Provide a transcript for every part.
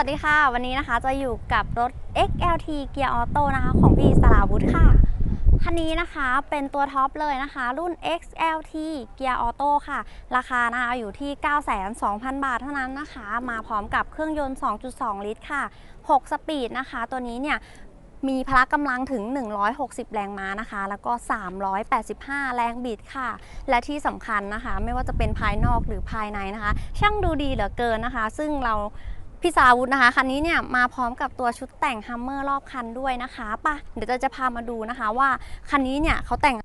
วัสดีค่ะ วันนี้นะคะจะอยู่กับรถ XLT Gear Auto นะคะ ของพี่สราวุธค่ะ คันนี้นะคะเป็นตัวท็อปเลยนะคะ รุ่น XLT Gear Auto ค่ะ ราคานะคะอยู่ที่9,200,000 บาทเท่านั้นนะคะ มาพร้อมกับเครื่องยนต์ 2.2 ลิตรค่ะ 6 สปีดนะคะ ตัวนี้เนี่ยมีพละกำลังถึง 160 แรงม้านะคะ แล้วก็ 385 แรงบิดค่ะ และที่สำคัญนะคะ ไม่ว่าจะเป็นภายนอกหรือภายในนะคะ ช่างดูดีเหลือเกินนะคะ ซึ่งเรา พี่สาวุธนะคะคันนี้เนี่ยมาพร้อมกับตัวชุดแต่งฮัมเมอร์รอบคันด้วยนะคะป่ะเดี๋ยวเราจะพามาดูนะคะว่าคันนี้เนี่ยเขาแต่ง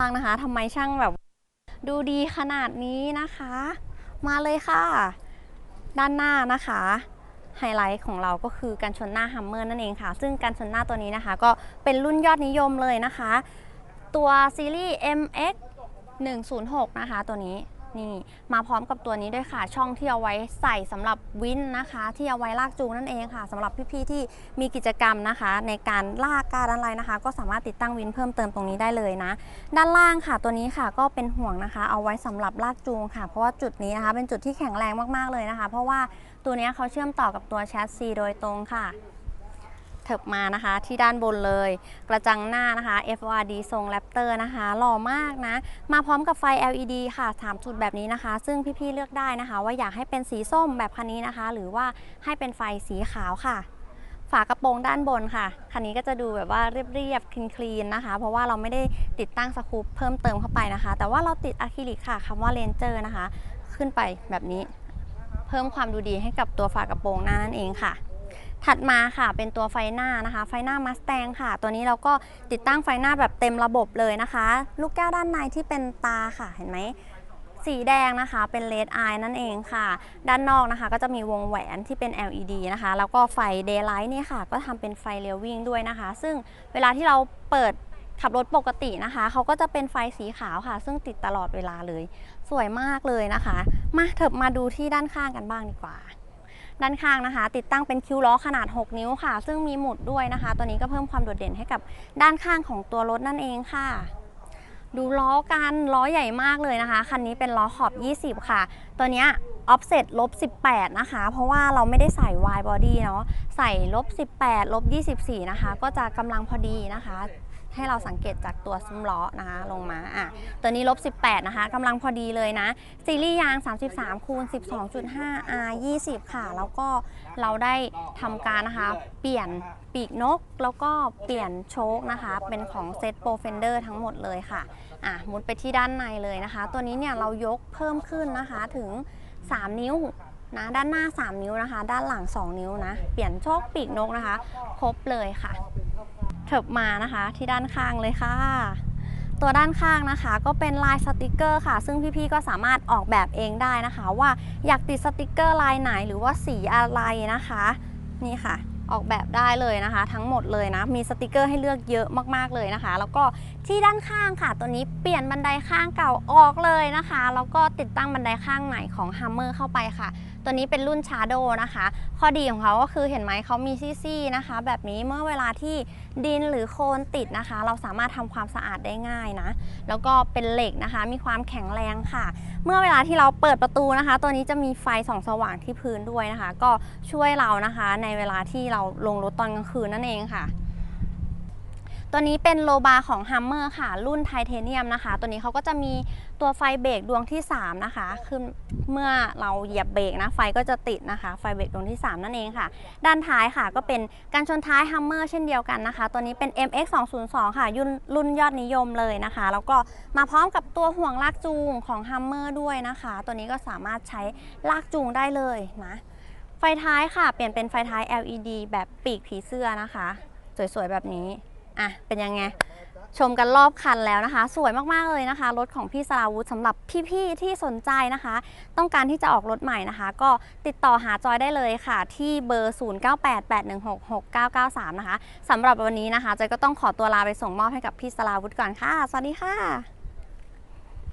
บ้างนะคะทำไมช่างแบบ ดูดีขนาดนี้นะคะ มาเลยค่ะ ด้านหน้านะคะไฮไลท์ของเราก็คือการชนหน้าฮัมเมอร์นั่นเองค่ะ ซึ่งการชนหน้าตัวนี้นะคะ ก็เป็นรุ่นยอดนิยมเลยนะคะ ตัวซีรีส์ MX 106 นะคะตัวนี้ นี่มาพร้อมกับตัวนี้ด้วยค่ะ ช่องที่เอาไว้ใส่สำหรับวินนะคะ ที่เอาไว้ลากจูงนั่นเองค่ะสำหรับพี่ๆที่มีกิจกรรมนะคะ ในการลากการอะไรนะคะ ก็สามารถติดตั้งวินเพิ่มเติมตรงนี้ได้เลยนะ ด้านล่างค่ะ ตัวนี้ค่ะก็เป็นห่วงนะคะ เอาไว้สำหรับลากจูงค่ะ เพราะว่าจุดนี้นะคะ เป็นจุดที่แข็งแรงมากๆเลยนะคะ เพราะว่าตัวนี้เขาเชื่อมต่อกับตัวแชสซีโดยตรงค่ะ ถิบมานะคะ ที่ด้านบนเลย กระจังหน้านะคะ FRD ทรงแรปเตอร์นะคะหล่อมากนะ มาพร้อมกับไฟ LED ค่ะ 3 จุดแบบนี้นะคะ ซึ่งพี่ๆเลือกได้นะคะ ว่าอยากให้เป็นสีส้มแบบคันนี้นะคะ หรือว่าให้เป็นไฟสีขาวค่ะฝากระโปรงด้านบนค่ะ คันนี้ก็จะดูแบบว่าเรียบๆคลีนๆนะคะ เพราะว่าเราไม่ได้ติดตั้งสกูปเพิ่มเติมเข้าไปนะคะ แต่ว่าเราติดอะคริลิกค่ะคำว่าเลนเจอร์นะคะ ขึ้นไปแบบนี้ เพิ่มความดูดีให้กับตัวฝากระโปรงหน้านั่นเองค่ะ ถัดมาค่ะเป็นตัวไฟหน้านะคะ ไฟหน้ามาส t ตงค่ะ ตัวนี้เราก็ติดตั้งไฟหน้าแบบเต็มระบบเลยนะคะ ลูกแก้วด้านในที่เป็นตาค่ะเห็นไหมสีแดงนะคะเป็นเลดไอนั่นเองค่ะ ด้านนอกนะคะ ก็จะมีวงแหวนที่เป็น LED นะคะ แล้วก็ไฟ Daylight นี่ค่ะ ก็ทำเป็นไฟเลี้ยววิ่งด้วยนะคะ ซึ่งเวลาที่เราเปิดขับรถปกตินะคะ เขาก็จะเป็นไฟสีขาวค่ะ ซึ่งติดตลอดเวลาเลย สวยมากเลยนะคะ มาเถิบมาดูที่ด้านข้างกันบ้างดีกว่า ด้านข้างนะคะ ติดตั้งเป็นคิ้วล้อขนาด 6 นิ้วค่ะ ซึ่งมีหมุดด้วยนะคะ ตัวนี้ก็เพิ่มความโดดเด่นให้กับด้านข้างของตัวรถนั่นเองค่ะ ดูล้อกันล้อใหญ่มากเลยนะคะ คันนี้เป็นล้อขอบ 20 ค่ะ ตัวนี้ย offset ลบ18 นะคะ เพราะว่าเราไม่ได้ใส่ wide body เนาะใส่ลบ18ลบ24 นะคะ ก็จะกำลังพอดีนะคะ ให้เราสังเกตจากตัวซุ้มล้อนะคะลงมาอะตัวนี้ลบ 18 นะคะกำลังพอดีเลยนะ ซีรีส์ยาง 33คูณ12.5 R 20 ค่ะ แล้วก็เราได้ทำการนะคะ เปลี่ยนปีกนก แล้วก็เปลี่ยนโชคนะคะ เป็นของเซตโปรเฟนเดอร์ทั้งหมดเลยค่ะอะมุดไปที่ด้านในเลยนะคะ ตัวนี้เนี่ยเรายกเพิ่มขึ้นนะคะถึง 3 นิ้วนะด้านหน้า 3 นิ้วนะคะ ด้านหลัง 2 นิ้วนะ เปลี่ยนโชคปีกนกนะคะ ครบเลยค่ะ เถิบมานะคะที่ด้านข้างเลยค่ะ ตัวด้านข้างนะคะ ก็เป็นลายสติกเกอร์ค่ะ ซึ่งพี่ๆก็สามารถออกแบบเองได้นะคะ ว่าอยากติดสติกเกอร์ลายไหนหรือว่าสีอะไรนะคะ นี่ค่ะออกแบบได้เลยนะคะ ทั้งหมดเลยนะ มีสติกเกอร์ให้เลือกเยอะมากๆเลยนะคะ แล้วก็ที่ด้านข้างค่ะ ตัวนี้เปลี่ยนบันไดข้างเก่าออกเลยนะคะ แล้วก็ติดตั้งบันไดข้างใหม่ของ Hummer เข้าไปค่ะ ตัวนี้เป็นรุ่น Shadow นะคะ ข้อดีของเขาก็คือเห็นไหมเขามีซี่ๆนะคะ แบบนี้เมื่อเวลาที่ดินหรือโคลนติดนะคะ เราสามารถทำความสะอาดได้ง่ายนะ แล้วก็เป็นเหล็กนะคะ มีความแข็งแรงค่ะ เมื่อเวลาที่เราเปิดประตูนะคะ ตัวนี้จะมีไฟส่องสว่างที่พื้นด้วยนะคะ ก็ช่วยเรานะคะ ในเวลาที่เราลงรถตอนกลางคืนนั่นเองค่ะ ตัวนี้เป็นโลบาของ Hummer ค่ะ รุ่นไทเทเนียมนะคะ ตัวนี้เขาก็จะมีตัวไฟเบรกดวงที่ 3 นะคะ คือเมื่อเราเหยียบเบรกนะ ไฟก็จะติดนะคะ ไฟเบรกดวงที่ 3 นั่นเองค่ะ ด้านท้ายค่ะก็เป็นการชนท้าย Hummer เช่นเดียวกันนะคะ ตัวนี้เป็น MX 202ค่ะรุ่นรุ่นยอดนิยมเลยนะคะ แล้วก็มาพร้อมกับตัวห่วงลากจูงของ Hummer ด้วยนะคะ ตัวนี้ก็สามารถใช้ลากจูงได้เลยนะไฟท้ายค่ะ เปลี่ยนเป็นไฟท้าย LED แบบปีกผีเสื้อนะคะ สวยๆแบบนี้ อะเป็นยังไงชมกันรอบคันแล้วนะคะ สวยมากๆเลยนะคะ รถของพี่สราวุธสำหรับพี่ๆที่สนใจนะคะ ต้องการที่จะออกรถใหม่นะคะ ก็ติดต่อหาจอยได้เลยค่ะ ที่เบอร์ 0988166993 นะคะสำหรับวันนี้นะคะจอยก็ต้องขอตัวลาไปส่งมอบให้กับพี่สราวุธก่อนค่ะ สวัสดีค่ะ